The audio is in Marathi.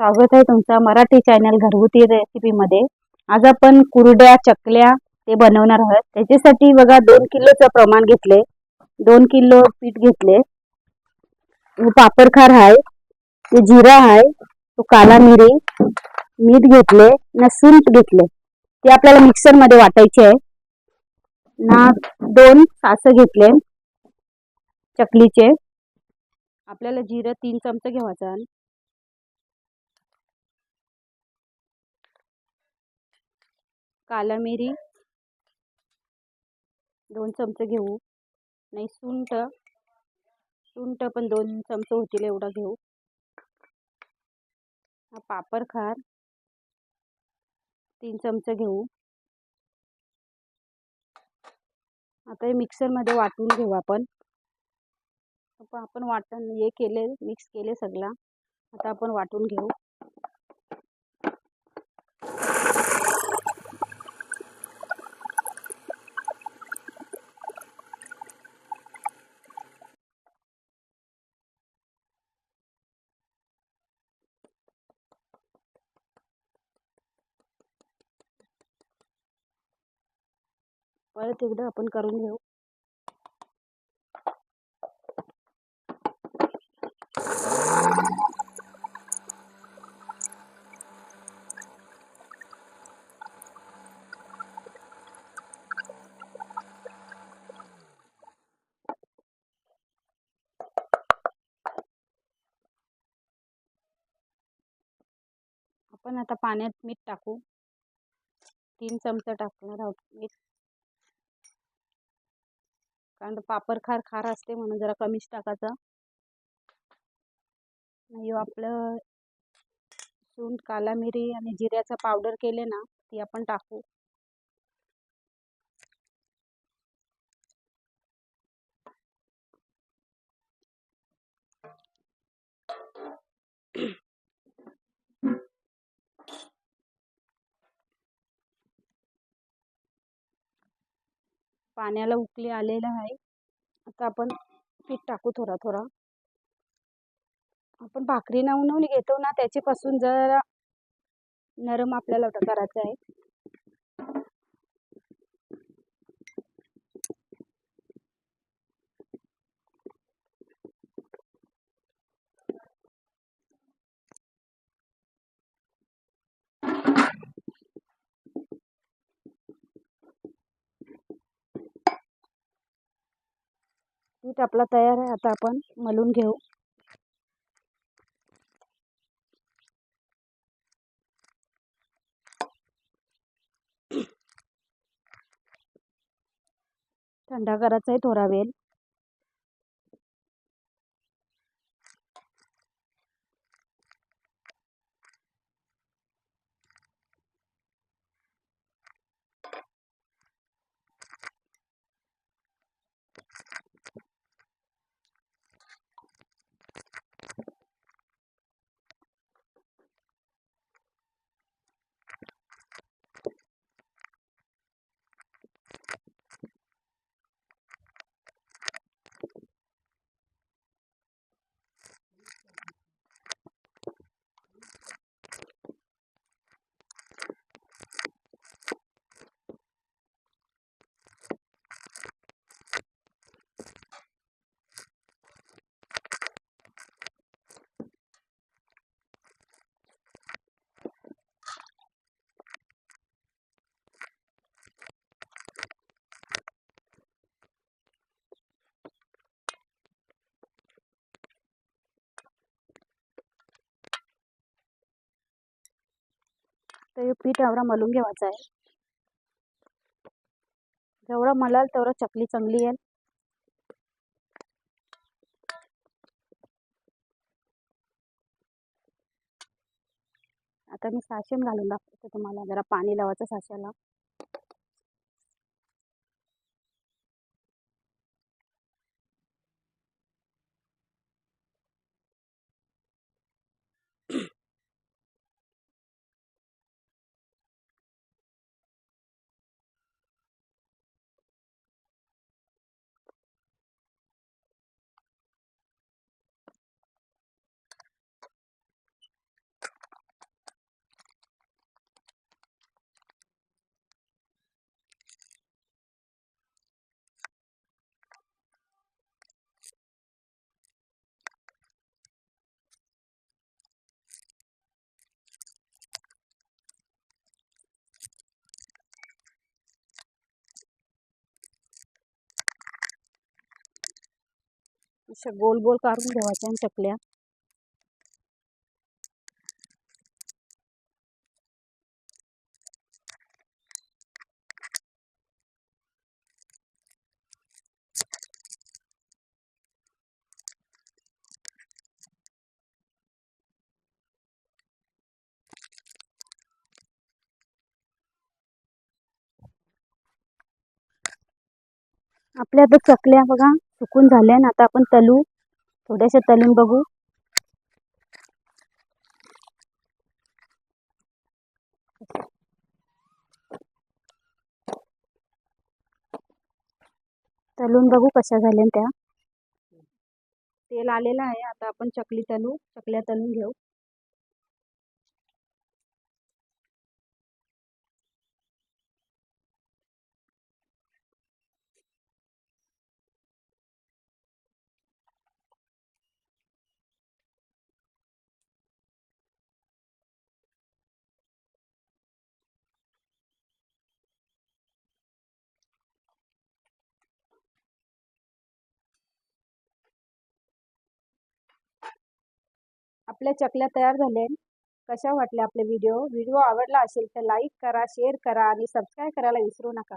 स्वागत आहे तुमचं मराठी चॅनल घरगुती रेसिपीमध्ये आज आपण कुरड्या चकल्या ते बनवणार आहोत. त्याच्यासाठी बघा दोन किलोचं प्रमाण घेतले. दोन किलो पीठ घेतले. पापडखार आहे. ते जिरा आहे. तो काला मिरी मीठ घेतले ना सुंठ घेतले. ते आपल्याला मिक्सरमध्ये वाटायचे आहे. ना दोन सासं घेतले. चकलीचे. आपल्याला जिरं तीन चमचं घ्यावाचा काला मिरी दोन चमचे घेऊ. नाही सुंठ. सुंठ पण दोन चमचे होतील एवढा घेऊ. हा पापड खार. तीन चमचे घेऊ. आता हे मिक्सरमध्ये वाटून घेऊ आपण. आपण वाटण हे केले मिक्स केले सगळा. आता आपण वाटून घेऊ. परत एकदा आपण करून घेऊ. आपण आता पाण्यात मीठ टाकू. तीन चमचा टाकणार आहोत मीठ. कारण पापर खार खार असते म्हणून जरा कमीच टाकायचा. नाही हो, आपलं सुंठ काला मिरी आणि जिऱ्याचा पावडर केले ना ती आपण टाकू. पाण्याला उकळी आलेलं आहे. आता आपण पीठ टाकू थोडा थोडा. आपण भाकरी नवून घेतो ना त्याच्यापासून जरा नरम आपल्याला करायचं आहे. पीठ आपला तयार आहे. आता आपण मलून घेऊ. थंडा करायचा आहे थोडा वेळ तर हे पीठ एवढा मलून घ्यायचा आहे. जेवढं मलाल तेवढं चकली चांगली येईल. आता मी साशेम घालून दाखवते तुम्हाला. जरा पाणी लावायचं साशाला अशा गोल गोल काढून ठेवायच्या आणि चकल्या. आपल्या आता चकल्या बघा सुकून झाल्या ना आता आपण तलू थोड्याशा तलून बघू. तलून बघू कशा झाल्या त्या. तेल आलेलं आहे आता आपण चकली तलू चकल्या तलून घेऊ. आपल्या चकल्या तयार झाल्या कशा वाटल्या आपले व्हिडिओ व्हिडिओ आवडला असेल तर लाईक करा शेअर करा आणि सबस्क्राईब करायला विसरू नका.